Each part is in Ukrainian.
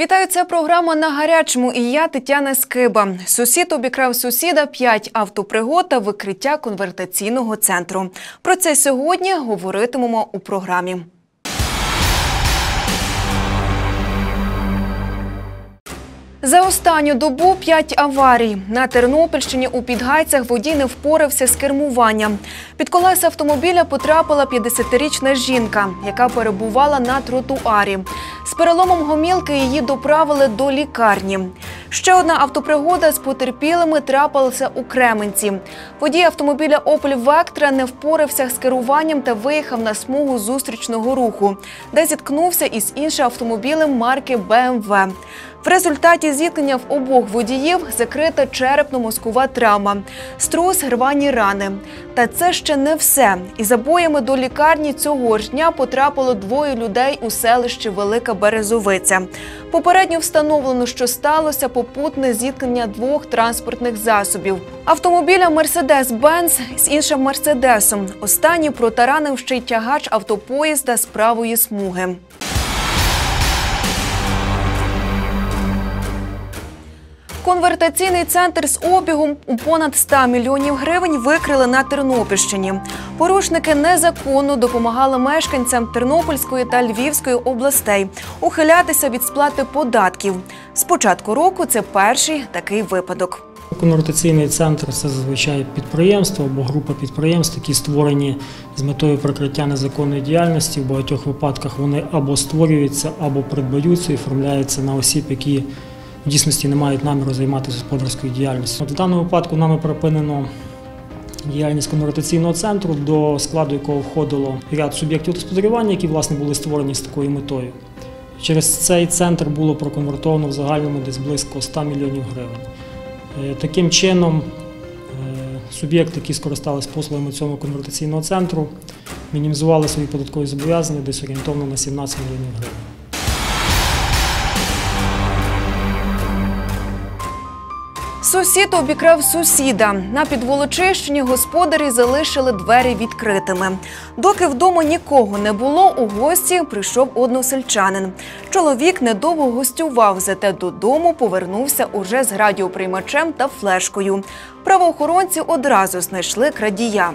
Вітаю, це програма на гарячому. І я Тетяна Скиба. Сусід обікрав сусіда, п'ять автопригод та викриття конвертаційного центру. Про це сьогодні говоритимемо у програмі. За останню добу п'ять аварій. На Тернопільщині у Підгайцях водій не впорався з кермуванням. Під колеса автомобіля потрапила 50-річна жінка, яка перебувала на тротуарі. З переломом гомілки її доправили до лікарні. Ще одна автопригода з потерпілими трапилася у Кременці. Водій автомобіля Опель Вектра не впорався з керуванням та виїхав на смугу зустрічного руху, де зіткнувся із іншим автомобілем марки BMW. В результаті зіткнення в обох водіїв закрита черепно-мозкова травма, струс, рвані рани. Та це ще не все. Із забоями до лікарні цього ж дня потрапило двоє людей у селищі Велика Березовиця. Попередньо встановлено, що сталося попутне зіткнення двох транспортних засобів. Автомобіля Мерседес-Бенц з іншим Мерседесом. Останній протаранив ще й тягач автопоїзда з правої смуги. Конвертаційний центр з обігом у понад 100 мільйонів гривень викрили на Тернопільщині. Порушники незаконно допомагали мешканцям Тернопільської та Львівської областей ухилятися від сплати податків. З початку року це перший такий випадок. Конвертаційний центр це зазвичай підприємство або група підприємств, які створені з метою прикриття незаконної діяльності. В багатьох випадках вони або створюються, або придбаються і оформляються на осіб, які в дійсності не мають наміру займатися господарською діяльністю. От в даному випадку нами припинено діяльність конвертаційного центру, до складу якого входило ряд суб'єктів господарювання, які власне були створені з такою метою. Через цей центр було проконвертовано в загальному десь близько 100 мільйонів гривень. Е, Таким чином, е, суб'єкти, які скористалися послугами цього конвертаційного центру, мінімізували свої податкові зобов'язання десь орієнтовно на 17 мільйонів гривень. Сусід обікрав сусіда. На Підволочищині господарі залишили двері відкритими. Доки вдома нікого не було, у гості прийшов односельчанин. Чоловік недовго гостював, зате додому повернувся уже з радіоприймачем та флешкою. Правоохоронці одразу знайшли крадія.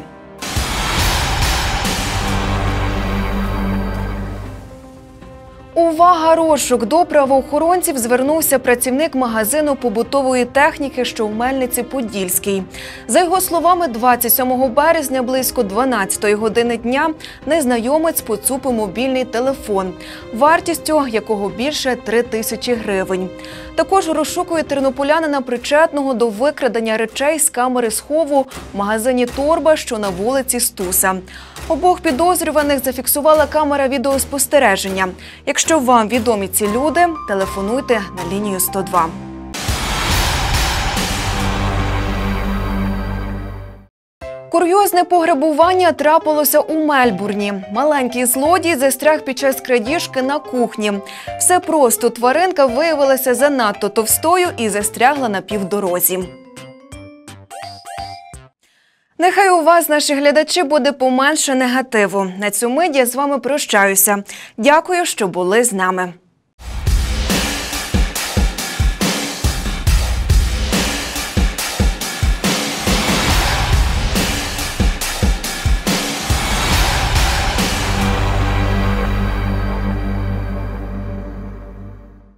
Увага, розшук! До правоохоронців звернувся працівник магазину побутової техніки, що в Мельниці Подільській. За його словами, 27 березня близько 12 години дня незнайомець поцупив мобільний телефон, вартістю якого більше 3 тисячі гривень. Також розшукує тернополянина причетного до викрадення речей з камери схову в магазині Торба, що на вулиці Стуса. Обох підозрюваних зафіксувала камера відеоспостереження. Якщо вам відомі ці люди, телефонуйте на лінію 102. Курйозне пограбування трапилося у Мельбурні. Маленький злодій застряг під час крадіжки на кухні. Все просто тваринка виявилася занадто товстою і застрягла на півдорозі. Нехай у вас, наші глядачі, буде поменше негативу. На цю мить я з вами прощаюся. Дякую, що були з нами.